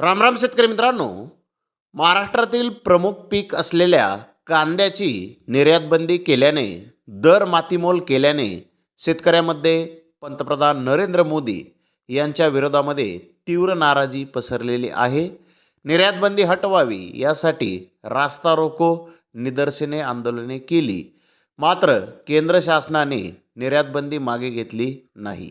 रामराम शेतकरी मित्रांनो महाराष्ट्रातील प्रमुख पीक असलेल्या कांद्याची निर्यातबंदी केल्याने दर मातीमोल केल्याने शेतकऱ्यामध्ये पंतप्रधान नरेंद्र मोदी यांच्या विरोधामध्ये तीव्र नाराजी पसरलेली आहे. निर्यातबंदी हटवावी यासाठी रास्ता रोको निदर्शने आंदोलने केली. मात्र केंद्र शासनाने निर्यातबंदी मागे घेतली नाही.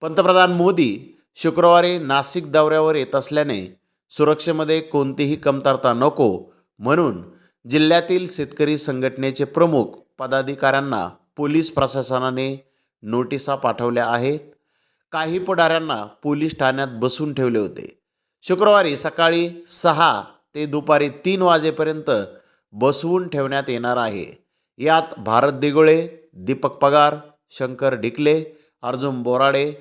पंतप्रधान मोदी शुक्रवारी नाशिक दौऱ्यावर येत असल्याने सुरक्षेमध्ये कोणतीही कमतरता नको. म्हणून जिल्ह्यातील शेतकरी संघटनेचे प्रमुख पदाधिकाऱ्यांना पोलीस प्रशासनाने नोटिसा पाठवल्या आहेत. काही पुढाऱ्यांना पोलीस ठाण्यात बसून ठेवले होते. शुक्रवारी सकाळी सहा ते दुपारी तीन वाजेपर्यंत बसवून ठेवण्यात येणार आहे. यात भारत दिगोळे दीपक पगार शंकर डिकले अर्जुन बोराडे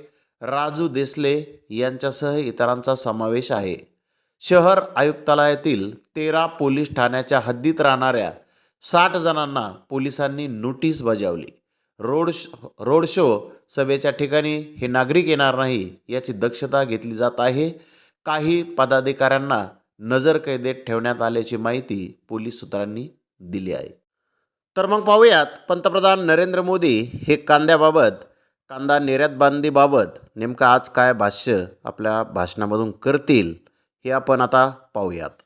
राजू देसले यांच्यासह इतरांचा समावेश आहे. शहर आयुक्तालयातील तेरा पोलीस ठाण्याच्या हद्दीत राहणाऱ्या साठ जणांना पोलिसांनी नोटीस बजावली. रोड शो रोड शो सभेच्या ठिकाणी हे नागरिक येणार नाही याची दक्षता घेतली जात आहे. काही पदाधिकाऱ्यांना नजरकैदेत ठेवण्यात आल्याची माहिती पोलीस सूत्रांनी दिली आहे. तर मग पाहूयात पंतप्रधान नरेंद्र मोदी हे कांद्याबाबत कांदा निर्यात बांधीबाबत नेमकं आज काय भाष्य आपल्या भाषणामधून करतील? हे आपण आता पाहूयात.